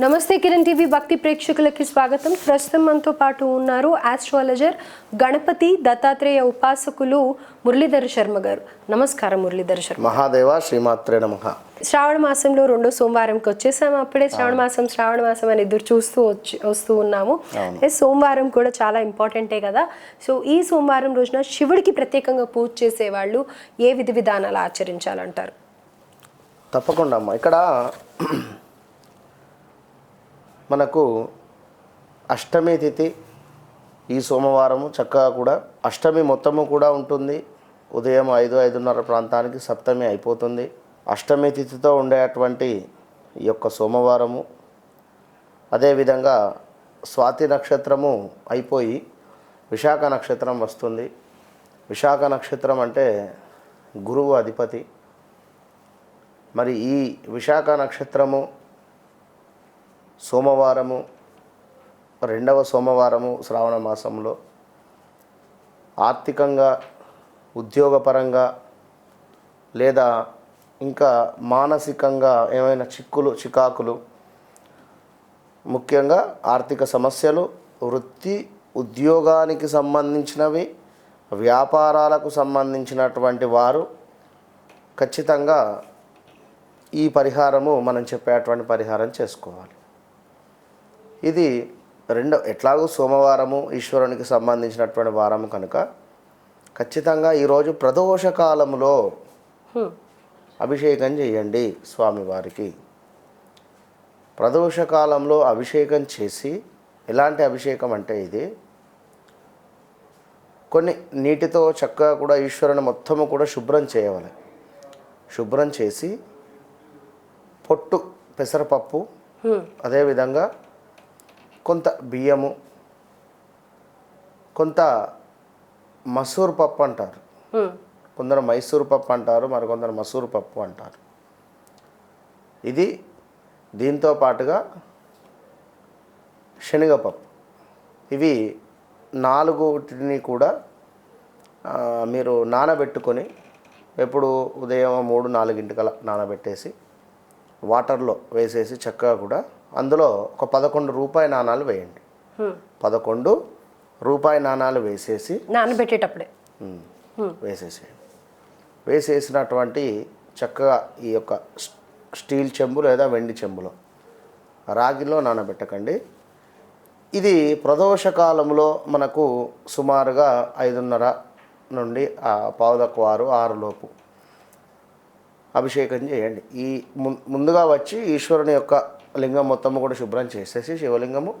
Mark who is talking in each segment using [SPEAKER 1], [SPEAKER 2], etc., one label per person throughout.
[SPEAKER 1] నమస్తే కిరణ్ టీవీ భక్తి ప్రేక్షకులకి స్వాగతం. ప్రస్తుతం మనతో పాటు ఉన్నారు ఆస్ట్రాలజర్ గణపతి దత్తాత్రేయ ఉపాసకులు మురళీధర్ శర్మ గారు. నమస్కారం మురళీధర్ శర్మ.
[SPEAKER 2] మహాదేవ శ్రీమాత్రే నమ.
[SPEAKER 1] శ్రావణ మాసంలో రెండో సోమవారంకి వచ్చేసాము అప్పుడే. శ్రావణ మాసం శ్రావణ మాసం అని ఎదురు చూస్తూ వచ్చి వస్తూ ఉన్నాము. సోమవారం కూడా చాలా ఇంపార్టెంటే కదా. సో ఈ సోమవారం రోజున శివుడికి ప్రత్యేకంగా పూజ చేసేవాళ్ళు ఏ విధి విధానాలు ఆచరించాలంటారు?
[SPEAKER 2] తప్పకుండా అమ్మా. ఇక్కడ మనకు అష్టమి తిథి ఈ సోమవారము చక్కగా కూడా అష్టమి మొత్తము కూడా ఉంటుంది. ఉదయం ఐదు ఐదున్నర ప్రాంతానికి సప్తమి అయిపోతుంది. అష్టమి తిథితో ఉండేటువంటి ఈ యొక్క సోమవారము అదేవిధంగా స్వాతి నక్షత్రము అయిపోయి విశాఖ నక్షత్రం వస్తుంది. విశాఖ నక్షత్రం అంటే గురువు అధిపతి. మరి ఈ విశాఖ నక్షత్రము సోమవారము రెండవ సోమవారము శ్రావణ మాసంలో ఆర్థికంగా ఉద్యోగపరంగా లేదా ఇంకా మానసికంగా ఏమైనా చిక్కులు చికాకులు ముఖ్యంగా ఆర్థిక సమస్యలు వృత్తి ఉద్యోగానికి సంబంధించినవి వ్యాపారాలకు సంబంధించినటువంటి వారు ఖచ్చితంగా ఈ పరిహారము మనం చెప్పేటువంటి పరిహారం చేసుకోవాలి. ఇది రెండో ఎట్లాగో సోమవారము ఈశ్వరునికి సంబంధించినటువంటి వారము కనుక ఖచ్చితంగా ఈరోజు ప్రదోష కాలములో
[SPEAKER 1] హ్మ్.
[SPEAKER 2] అభిషేకం చేయండి స్వామివారికి ప్రదోష కాలంలో అభిషేకం చేసి ఎలాంటి అభిషేకం అంటే ఇది కొన్ని నీటితో చక్కగా కూడా ఈశ్వరుని మొత్తము కూడా శుభ్రం చేయవాలి శుభ్రం చేసి పొట్టు పెసరపప్పు. అదేవిధంగా కొంత బియ్యము కొంత మసూర్ పప్పు అంటారు. కొందరు మైసూర్ పప్పు అంటారు మరికొందరు మసూర్ పప్పు అంటారు. ఇది దీంతో పాటుగా శనగపప్పు. ఇవి నాలుగుటిని కూడా మీరు నానబెట్టుకొని ఎప్పుడు ఉదయం మూడు నాలుగింటికల నానబెట్టేసి వాటర్లో వేసేసి చక్కగా కూడా అందులో ఒక పదకొండు రూపాయి నాణాలు వేయండి. పదకొండు రూపాయి నాణాలు వేసేసి
[SPEAKER 1] నానబెట్టేటప్పుడే.
[SPEAKER 2] వేసేసేయండి. వేసేసినటువంటి చక్కగా ఈ యొక్క స్టీల్ చెంబు లేదా వెండి చెంబులో రాగిలో నానబెట్టకండి. ఇది ప్రదోష కాలంలో మనకు సుమారుగా ఐదున్నర నుండి ఆ పావుదక్కు ఆరు ఆరు లోపు అభిషేకం చేయండి. ఈ ముందుగా వచ్చి ఈశ్వరుని యొక్క లింగం మొత్తం కూడా శుభ్రం చేసేసి శివలింగము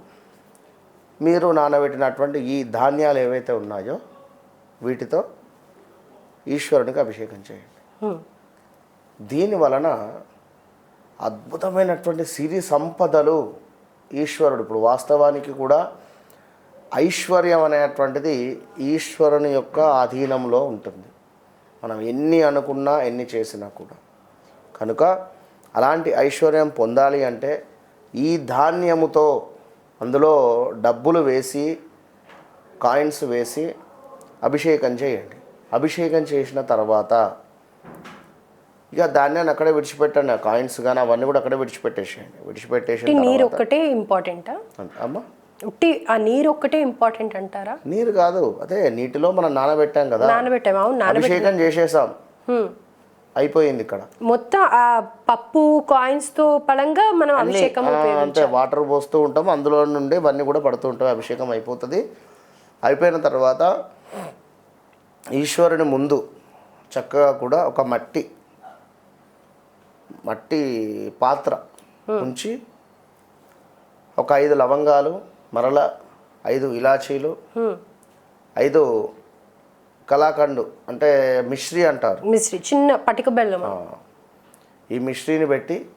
[SPEAKER 2] మీరు నానబెట్టినటువంటి ఈ ధాన్యాలు ఏవైతే ఉన్నాయో వీటితో ఈశ్వరునికి అభిషేకం చేయండి. దీని వలన అద్భుతమైనటువంటి సిరి సంపదలు ఈశ్వరుడు ఇప్పుడు వాస్తవానికి కూడా ఐశ్వర్యం అనేటువంటిది ఈశ్వరుని యొక్క అధీనంలో ఉంటుంది. మనం ఎన్ని అనుకున్నా ఎన్ని చేసినా కూడా. కనుక అలాంటి ఐశ్వర్యం పొందాలి అంటే ఈ ధాన్యముతో అందులో డబ్బులు వేసి కాయిన్స్ వేసి అభిషేకం చేయండి. అభిషేకం చేసిన తర్వాత ఇక ధాన్యాన్ని అక్కడే విడిచిపెట్టండి. ఆ కాయిన్స్ కానీ అవన్నీ కూడా అక్కడే విడిచిపెట్టేసేయండి. విడిచిపెట్టేసిన
[SPEAKER 1] ఉట్టి నీరు ఒక్కటే ఇంపార్టెంటా?
[SPEAKER 2] అమ్మా?
[SPEAKER 1] ఉట్టి ఆ నీరు ఒక్కటే ఇంపార్టెంట్ అంటారా?
[SPEAKER 2] నీరు కాదు. అదే నీటిలో మనం నానబెట్టాం కదా.
[SPEAKER 1] అవును
[SPEAKER 2] అభిషేకం చేసేసాం. అయిపోయింది ఇక్కడ.
[SPEAKER 1] మొత్తం ఆ పప్పు కాయిన్స్తో పడంగా మనం అభిషేకం
[SPEAKER 2] అంతే వాటర్ పోస్తూ ఉంటాం. అందులో నుండి ఇవన్నీ కూడా పడుతూ ఉంటాం. అభిషేకం అయిపోతుంది. అయిపోయిన తర్వాత ఈశ్వరుని ముందు చక్కగా కూడా ఒక మట్టి మట్టి పాత్ర ఉంచి ఒక ఐదు లవంగాలు మరల ఐదు ఇలాచీలు. ఐదు కలాకండు అంటే మిశ్రీ అంటారు.
[SPEAKER 1] మిశ్రీ చిన్న పటిక బెల్లం.
[SPEAKER 2] ఈ మిశ్రీని పెట్టి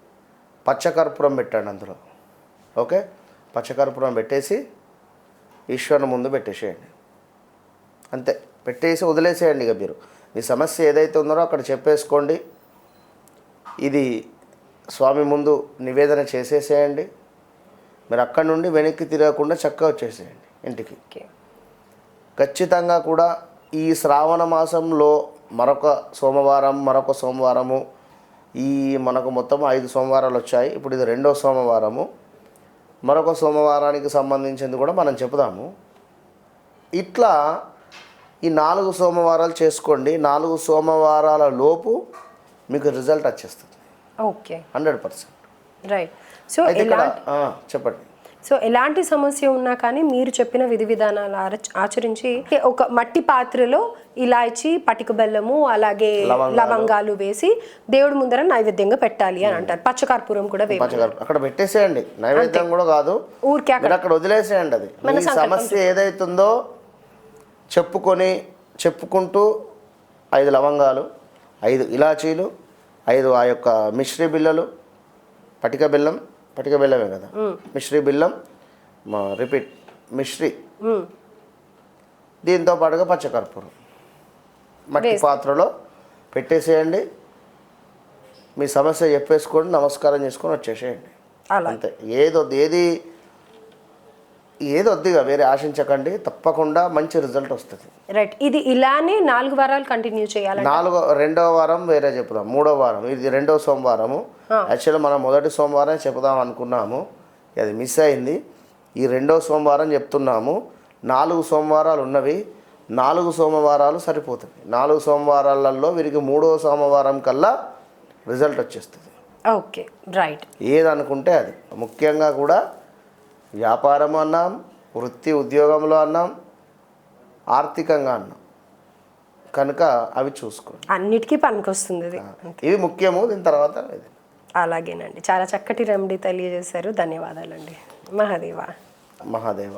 [SPEAKER 2] పచ్చకర్పూరం పెట్టండి అందులో. ఓకే? పచ్చకర్పూరం పెట్టేసి ఈశ్వరుని ముందు పెట్టేసేయండి. అంతే. పెట్టేసి వదిలేసేయండి ఇక మీరు. మీ సమస్య ఏదైతే ఉందో అక్కడ చెప్పేసుకోండి. ఇది స్వామి ముందు నివేదన చేసేసేయండి. మీరు అక్కడి నుండి వెనక్కి తిరగకుండా చక్కగా వచ్చేసేయండి ఇంటికి. ఖచ్చితంగా కూడా ఈ శ్రావణ మాసంలో మరొక సోమవారం మరొక సోమవారము ఈ మనకు మొత్తం ఐదు సోమవారాలు వచ్చాయి. ఇప్పుడు ఇది రెండో సోమవారము. మరొక సోమవారానికి సంబంధించింది కూడా మనం చెబుదాము. ఇట్లా ఈ నాలుగు సోమవారాలు చేసుకోండి. నాలుగు సోమవారాల లోపు మీకు రిజల్ట్ వచ్చేస్తుంది.
[SPEAKER 1] Okay.
[SPEAKER 2] Hundred percent.
[SPEAKER 1] Right. So
[SPEAKER 2] చెప్పండి.
[SPEAKER 1] సో ఎలాంటి సమస్య ఉన్నా కానీ మీరు చెప్పిన విధి విధానాలు ఆచరించి ఒక మట్టి పాత్రలో ఇలాచి పటిక బెల్లము అలాగే లవంగాలు. వేసి దేవుడి ముందర నైవేద్యంగా పెట్టాలి అని అంటారు. పచ్చకర్పూరం కూడా
[SPEAKER 2] అక్కడ పెట్టేసేయండి. నైవేద్యం కూడా కాదు.
[SPEAKER 1] ఊరికే అక్కడ
[SPEAKER 2] వదిలేసేయండి అది. మీ సమస్య ఏదైతుందో చెప్పుకొని చెప్పుకుంటూ ఐదు లవంగాలు ఐదు ఇలాచీలు ఐదు ఆ యొక్క మిశ్రీ బిళ్ళలు పటిక బెల్లం పటిక బెల్లమే కదా. మిశ్రీ బెల్లం రిపీట్ మిశ్రీ. దీంతో పాటుగా పచ్చకర్పూరం. మట్టి పాత్రలో పెట్టేసేయండి. మీ సమస్య చెప్పేసుకోండి నమస్కారం చేసుకొని వచ్చేసేయండి.
[SPEAKER 1] అలా.
[SPEAKER 2] అంతే. ఏదొద్దు ఏది ఏదొద్దిగా వేరే ఆశించకండి తప్పకుండా మంచి రిజల్ట్ వస్తుంది.
[SPEAKER 1] రైట్ ఇది ఇలానే నాలుగు వారాలు కంటిన్యూ చేయాలి
[SPEAKER 2] నాలుగో రెండవ వారం వేరే చెప్దాం. మూడో వారం ఇది రెండవ సోమవారము. యాక్చువల్లీ మనం మొదటి సోమవారం చెప్దాం అనుకున్నాము. అది మిస్ అయింది. ఈ రెండవ సోమవారం చెప్తున్నాము. నాలుగు సోమవారాలు ఉన్నవి. నాలుగు సోమవారాలు సరిపోతుంది. నాలుగు సోమవారాలలో వీరికి మూడవ సోమవారం కల్లా రిజల్ట్ వచ్చేస్తుంది.
[SPEAKER 1] ఓకే రైట్
[SPEAKER 2] ఏదనుకుంటే అది. ముఖ్యంగా కూడా వ్యాపారం అన్నాం వృత్తి ఉద్యోగంలో అన్నాం ఆర్థికంగా అన్నాం. కనుక అవి చూసుకోండి.
[SPEAKER 1] అన్నిటికీ పనికొస్తుంది ఇది
[SPEAKER 2] ఇవి ముఖ్యము దీని తర్వాత ఇది.
[SPEAKER 1] అలాగేనండి. చాలా చక్కటి రెమెడీ తెలియజేశారు. ధన్యవాదాలండి. మహాదేవా.
[SPEAKER 2] మహాదేవ.